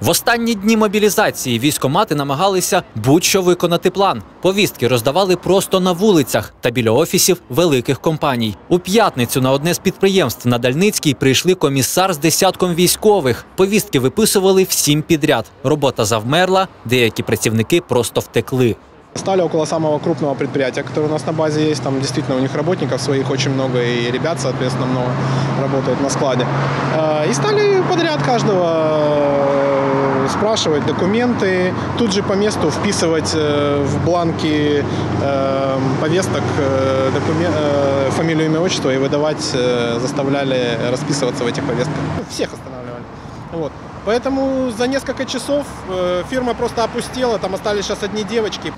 В останні дні мобілізації військомати намагалися будь-що виконати план. Повістки роздавали просто на вулицях та біля офісів великих компаній. У п'ятницю на одне з підприємств на Дальницькій прийшли комісар з десятком військових. Повістки виписували всім підряд. Робота завмерла, деякі працівники просто втекли. Стали около самого крупного предприятия, которое у нас на базе есть. Там действительно у них работников своих очень много, и ребят, соответственно, много работает на складе. Э, И стали подряд каждого спрашивать документы, тут же по месту вписывать э, в бланки э, повесток э, докумен- э, фамилию, имя, отчество и выдавать, заставляли расписываться в этих повестках. Всех останавливали. Вот. Поэтому за несколько часов фирма просто опустела, там остались сейчас одни девочки.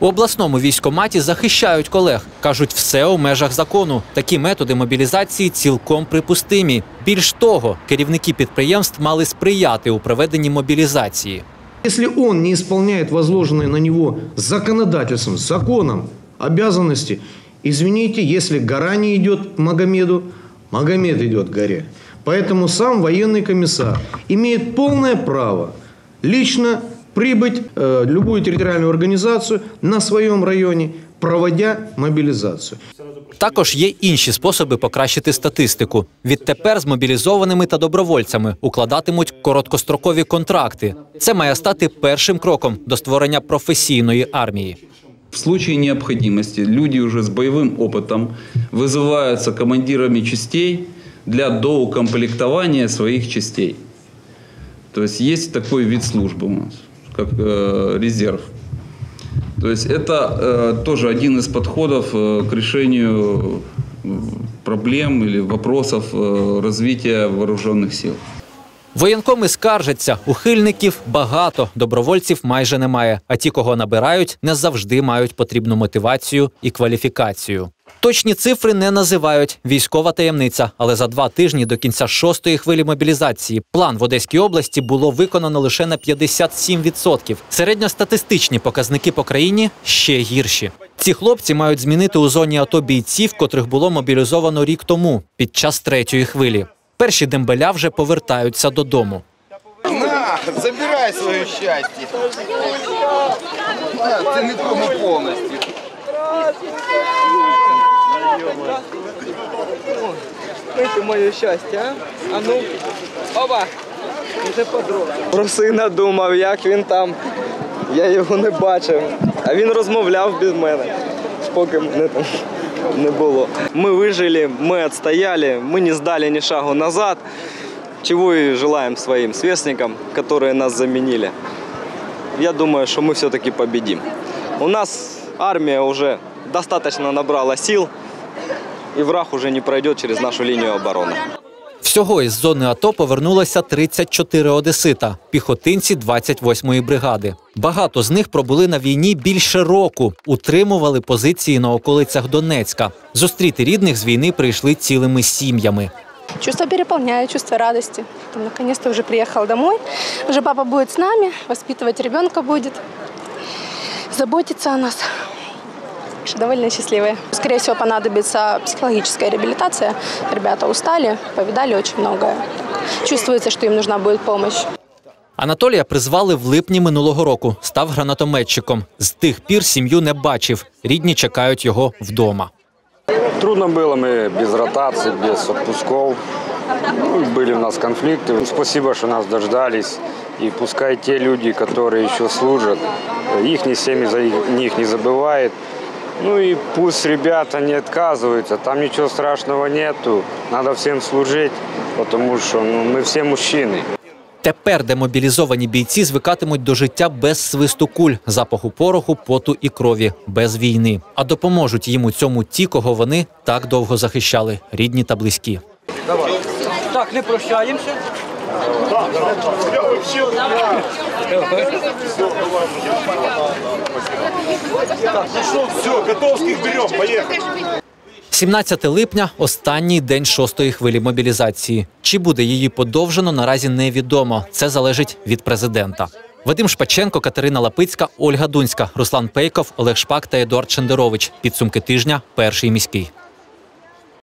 У обласному військоматі захищають колег. Кажуть, все у межах закону. Такі методи мобілізації цілком припустимі. Більш того, керівники підприємств мали сприяти у проведенні мобілізації. Если он не исполняет возложенные на него законодательством, законом обязанности, извините, если гора не идет к Магомеду, Магомед идет к горе. Поэтому сам военный комиссар имеет полное право лично прибыть э, в любую территориальную организацию на своем районе, проводя мобилизацию. Також є інші способи покращити статистику. Відтепер з мобілізованими та добровольцями укладатимуть короткострокові контракти. Це має стати першим кроком до створення професійної армії. В случае необходимости люди уже с боевым опытом вызываются командирами частей для доукомплектования своих частей. То есть есть такой вид службы у нас, Как э, резерв. То есть это э, тоже один из подходов э, к решению э, проблем или вопросов э, развития вооруженных сил. Воєнкоми скаржаться, ухильників багато, добровольців майже немає. А ті, кого набирають, не завжди мають потрібну мотивацію і кваліфікацію. Точні цифри не називають військова таємниця, але за два тижні до кінця шостої хвилі мобілізації план в Одеській області було виконано лише на 57%. Середньостатистичні показники по країні ще гірші. Ці хлопці мають змінити у зоні АТО бійців, котрих було мобілізовано рік тому під час третьої хвилі. Перші дембеля вже повертаються додому. На, забирай своє щастя. На, Це не тому повністю. Пити моє щастя, а? А ну, оба! Вже подруга. Про сина думав, як він там. Я його не бачив. А він розмовляв без мене, поки мене там не було. Ми вижили, ми відстояли, ми не здали ні шагу назад. Чего и желаем своим сверстникам, которые нас заменили. Я думаю, что мы все-таки победим. У нас армия уже достаточно набрала сил, и враг уже не пройдет через нашу линию обороны. Всього із зони АТО повернулося 34 одесита, піхотинці 28-ї бригади. Багато з них пробули на війні більше року, утримували позиції на околицях Донецька. Зустріти рідних з війни прийшли цілими сім'ями. Чувство переполняет, чувство радости. Там, наконец-то уже приехал домой. Уже папа будет с нами, воспитывать ребенка будет, заботиться о нас. Что довольно счастливые. Скорее всего, понадобится психологическая реабилитация. Ребята устали, повидали очень многое. Чувствуется, что им нужна будет помощь. Анатолія призвали в липні минулого року. Став гранатометчиком. З тих пір сім'ю не бачив. Рідні чекають його вдома. Трудно было, мы без ротации, без отпусков. Ну, Были у нас конфликты. Спасибо, что нас дождались. И пускай те люди, которые еще служат, их семьи за их- них не забывает. Ну и пусть ребята не отказываются, там ничего страшного нету. Надо всем служить, потому что ну, мы все мужчины. Тепер демобілізовані бійці звикатимуть до життя без свисту куль, запаху пороху, поту і крові, без війни. А допоможуть їм у цьому ті, кого вони так довго захищали, рідні та близькі. Так, не прощаємося. Все, Котовських берем, поїхали. 17 липня останній день шостої хвилі мобілізації. Чи буде її подовжено, наразі невідомо. Це залежить від президента. Вадим Шпаченко, Катерина Лапицька, Ольга Дунська, Руслан Пейков, Олег Шпак та Едуард Шендерович. Підсумки тижня перший міський.